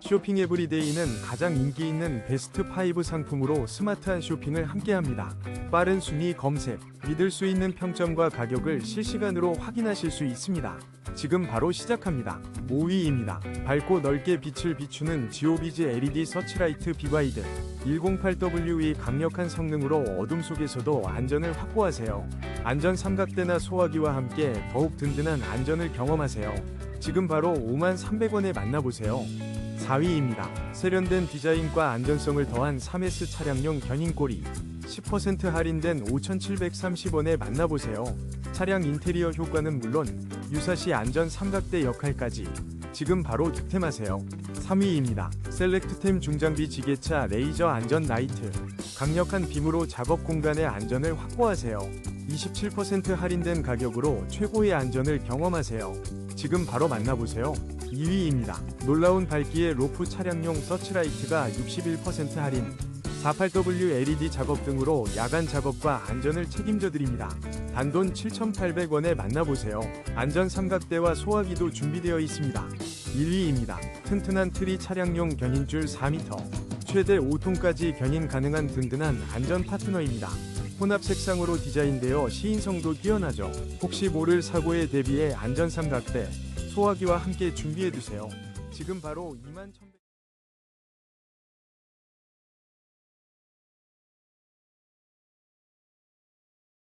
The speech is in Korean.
쇼핑 에브리데이는 가장 인기 있는 베스트 5 상품으로 스마트한 쇼핑을 함께합니다. 빠른 순위 검색, 믿을 수 있는 평점과 가격을 실시간으로 확인하실 수 있습니다. 지금 바로 시작합니다. 5위입니다. 밝고 넓게 빛을 비추는 지오비즈 LED 서치라이트 비바이드 108W의 강력한 성능으로 어둠 속에서도 안전을 확보하세요. 안전 삼각대나 소화기와 함께 더욱 든든한 안전을 경험하세요. 지금 바로 5만 300원에 만나보세요. 4위입니다. 세련된 디자인과 안전성을 더한 3S 차량용 견인꼬리 10% 할인된 5,730원에 만나보세요. 차량 인테리어 효과는 물론 유사시 안전 삼각대 역할까지 지금 바로 득템하세요. 3위입니다. 셀렉트템 중장비 지게차 레이저 안전 라이트 강력한 빔으로 작업 공간의 안전을 확보하세요. 27% 할인된 가격으로 최고의 안전을 경험하세요. 지금 바로 만나보세요. 2위입니다. 놀라운 밝기의 로프 차량용 서치라이트가 61% 할인 48W LED 작업 등으로 야간 작업과 안전을 책임져 드립니다. 단돈 7,800원에 만나보세요. 안전 삼각대와 소화기도 준비되어 있습니다. 1위입니다. 튼튼한 트리 차량용 견인줄 4m, 최대 5톤까지 견인 가능한 든든한 안전 파트너입니다. 혼합 색상으로 디자인되어 시인성도 뛰어나죠. 혹시 모를 사고에 대비해 안전 삼각대, 소화기와 함께 준비해 두세요. 지금 바로 2만 1,100